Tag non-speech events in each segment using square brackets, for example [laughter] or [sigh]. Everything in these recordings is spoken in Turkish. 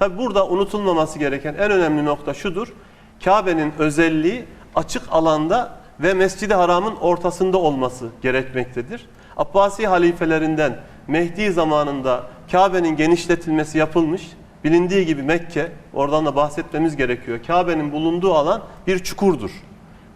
Tabi burada unutulmaması gereken en önemli nokta şudur. Kabe'nin özelliği açık alanda ve Mescid-i Haram'ın ortasında olması gerekmektedir. Abbasi halifelerinden Mehdi zamanında Kabe'nin genişletilmesi yapılmış. Bilindiği gibi Mekke, oradan da bahsetmemiz gerekiyor. Kabe'nin bulunduğu alan bir çukurdur.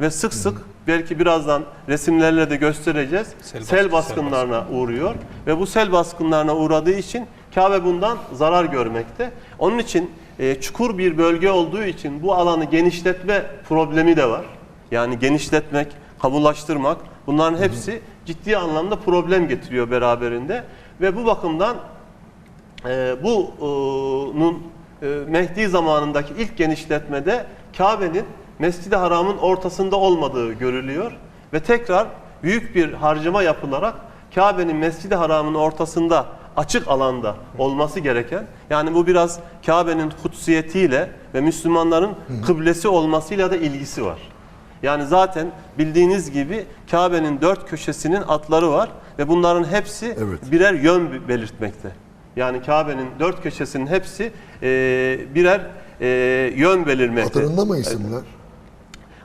Ve sık sık belki birazdan resimlerle de göstereceğiz. Sel Sel, baskı- baskınlarına uğruyor ve bu sel baskınlarına uğradığı için Kabe bundan zarar görmekte. Onun için e, çukur bir bölge olduğu için bu alanı genişletme problemi de var. Yani genişletmek, kamulaştırmak bunların hepsi ciddi anlamda problem getiriyor beraberinde ve bu bakımdan e, bunun e, Mehdi zamanındaki ilk genişletmede Kabe'nin Mescid-i Haram'ın ortasında olmadığı görülüyor ve tekrar büyük bir harcama yapılarak Kabe'nin Mescid-i Haram'ın ortasında açık alanda olması gereken yani bu biraz Kabe'nin kutsiyetiyle ve Müslümanların kıblesi olmasıyla da ilgisi var. Yani zaten bildiğiniz gibi Kabe'nin dört köşesinin atları var ve bunların hepsi Evet. birer yön belirtmekte. Yani Kabe'nin dört köşesinin hepsi e, birer e, yön belirmekte. Hatırında mı isimler?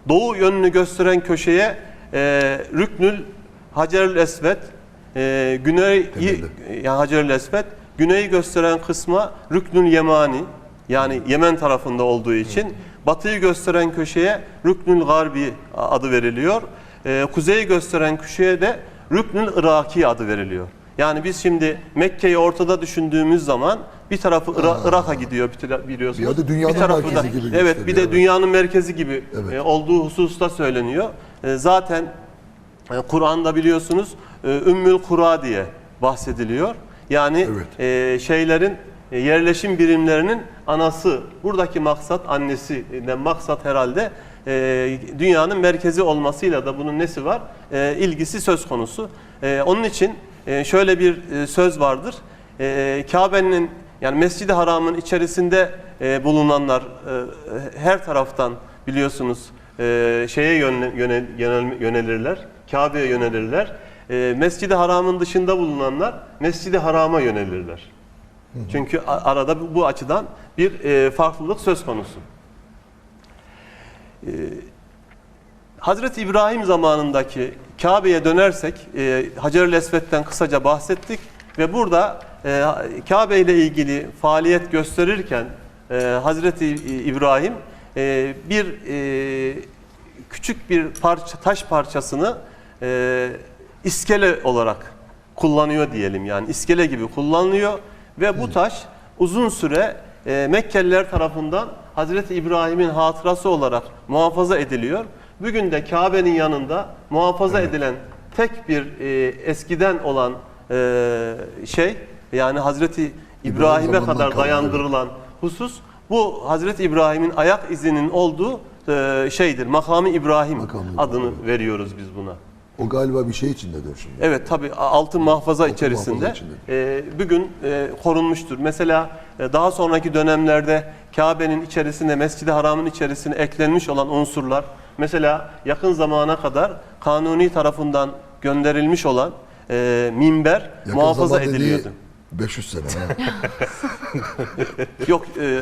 Doğu yönünü gösteren köşeye e, Rüknül Hacerül Esved, e, güneyi Temeli. yani Hacerül Esved, güneyi gösteren kısma Rüknül Yemani yani Yemen tarafında olduğu için batıyı gösteren köşeye Rüknül Garbi adı veriliyor. E, kuzeyi gösteren köşeye de Rüknül Iraki adı veriliyor. Yani biz şimdi Mekke'yi ortada düşündüğümüz zaman bir tarafı Ira- Irak'a gidiyor bir- biliyorsunuz. Bir dünyanın tarafı merkezi gibi Evet bir de dünyanın merkezi gibi Evet. e, olduğu hususta söyleniyor. E, zaten Kur'an'da biliyorsunuz e, Ümmül Kura diye bahsediliyor. Yani Evet. e, şeylerin e, yerleşim birimlerinin anası. Buradaki maksat annesinden maksat herhalde e, dünyanın merkezi olmasıyla da bunun nesi var? E, ilgisi söz konusu. E, onun için e, şöyle bir e, söz vardır. E, Kabe'nin yani Mescid-i Haram'ın içerisinde e, bulunanlar e, her taraftan biliyorsunuz e, şeye yönel, yönel- yönelirler. Kabe'ye yönelirler. E, Mescid-i Haram'ın dışında bulunanlar Mescid-i Haram'a yönelirler. Çünkü arada bu açıdan bir e, farklılık söz konusu. E, Hazreti İbrahim zamanındaki Kabe'ye dönersek e, Hacer-ül Esved'den kısaca bahsettik ve burada e, Kabe ile ilgili faaliyet gösterirken e, Hazreti İbrahim e, bir e, küçük bir parça taş parçasını e, iskele olarak kullanıyor diyelim yani iskele gibi kullanılıyor ve bu taş uzun süre e, Mekkeliler tarafından Hazreti İbrahim'in hatırası olarak muhafaza ediliyor. Bugün de Kabe'nin yanında muhafaza edilen tek bir e, eskiden olan e, şey yani Hazreti İbrahim'e kadar dayandırılan husus bu Hazreti İbrahim'in ayak izinin olduğu e, şeydir. Makamı İbrahim Makamı İbrahim. adını veriyoruz biz buna. O galiba bir şey içindedir şimdi. Evet tabi altın mahfaza Altın içerisinde mahfaza içinde. e, bugün e, korunmuştur. Mesela e, daha sonraki dönemlerde Kabe'nin içerisine, Mescid-i Haram'ın içerisine eklenmiş olan unsurlar mesela yakın zamana kadar Kanuni tarafından gönderilmiş olan e, minber Yakın muhafaza zaman dediği ediliyordu. 500 sene. [laughs] [laughs] Yok e,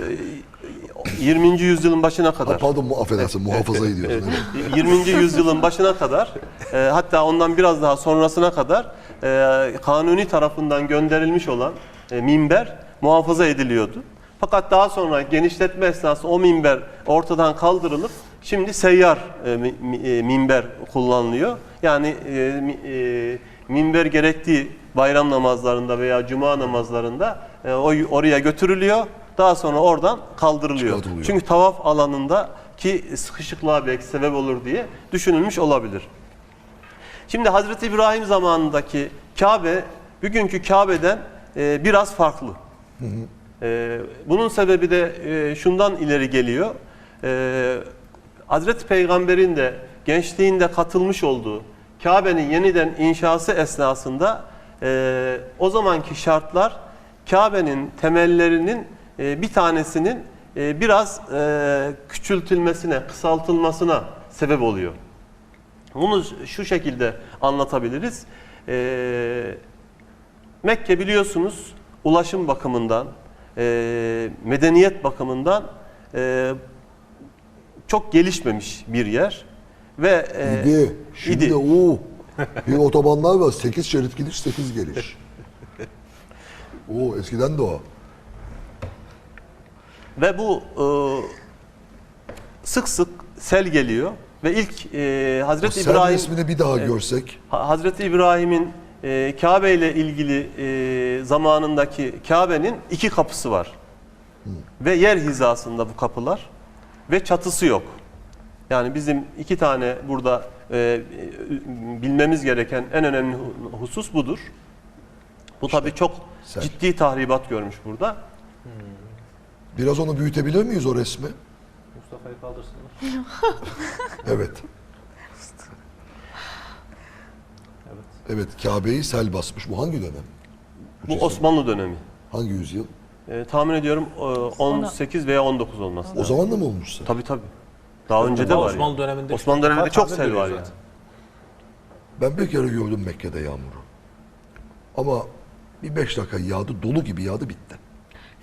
20. yüzyılın başına kadar. Pardon mu affedersin muhafaza ediyorsun. Evet. 20. yüzyılın başına kadar e, hatta ondan biraz daha sonrasına kadar e, kanuni tarafından gönderilmiş olan e, minber muhafaza ediliyordu. Fakat daha sonra genişletme esnası o minber ortadan kaldırılıp şimdi seyyar e, e, minber kullanılıyor. Yani e, e, minber gerektiği bayram namazlarında veya cuma namazlarında e, o oraya götürülüyor. Daha sonra oradan kaldırılıyor. Çıkartılıyor. Çünkü tavaf alanında ki sıkışıklığa belki sebep olur diye düşünülmüş olabilir. Şimdi Hazreti İbrahim zamanındaki Kabe bugünkü Kabe'den e, biraz farklı. E, bunun sebebi de e, şundan ileri geliyor. E, Hazreti Peygamber'in de gençliğinde katılmış olduğu Kabe'nin yeniden inşası esnasında e, o zamanki şartlar Kabe'nin temellerinin e, bir tanesinin e, biraz e, küçültülmesine, kısaltılmasına sebep oluyor. Bunu şu şekilde anlatabiliriz. Ee, Mekke biliyorsunuz ulaşım bakımından e, medeniyet bakımından e, çok gelişmemiş bir yer ve e, İdi. Şimdi idi. o bir otobanlar var. 8 şerit gidiş 8 geliş. [laughs] o eskiden de o. Ve bu e, sık sık sel geliyor ve ilk e, Hazreti Sen İbrahim resmini bir daha görsek. Ha- Hazreti İbrahim'in e, Kabe ile ilgili e, zamanındaki Kabe'nin iki kapısı var. Ve yer hizasında bu kapılar ve çatısı yok. Yani bizim iki tane burada e, bilmemiz gereken en önemli hu- husus budur. Bu tabii çok sel. ciddi tahribat görmüş burada. Biraz onu büyütebilir miyiz o resmi? Mustafa'yı kaldırsınlar. [laughs] Evet. Evet. Evet Kabe'yi sel basmış. Bu hangi dönem? Bu Osmanlı dönemi. Hangi yüzyıl? E, tahmin ediyorum e, 18 veya 19 olması O lazım. zaman da mı olmuş sel? Tabii tabii. Daha önce de var. Osmanlı döneminde Osmanlı döneminde çok sel var yani. Ben bir kere gördüm Mekke'de yağmuru. Ama bir beş dakika yağdı, dolu gibi yağdı bitti.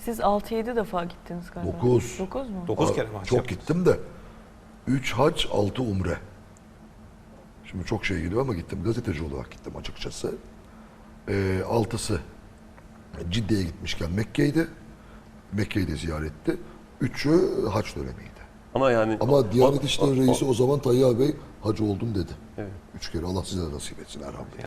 Siz 6-7 defa gittiniz galiba. Dokuz. 9 mu? Dokuz Aa, kere maç Çok gittim de. Üç hac, altı umre. Şimdi çok şey geliyor ama gittim. Gazeteci olarak gittim açıkçası. Ee, altısı Cidde'ye gitmişken Mekke'ydi. Mekke'yi de ziyaretti. Üçü hac dönemiydi. Ama yani Ama Diyanet İşleri Reisi o zaman Tayyar Bey hacı oldum dedi. Evet. Üç kere Allah size nasip etsin elhamdülillah.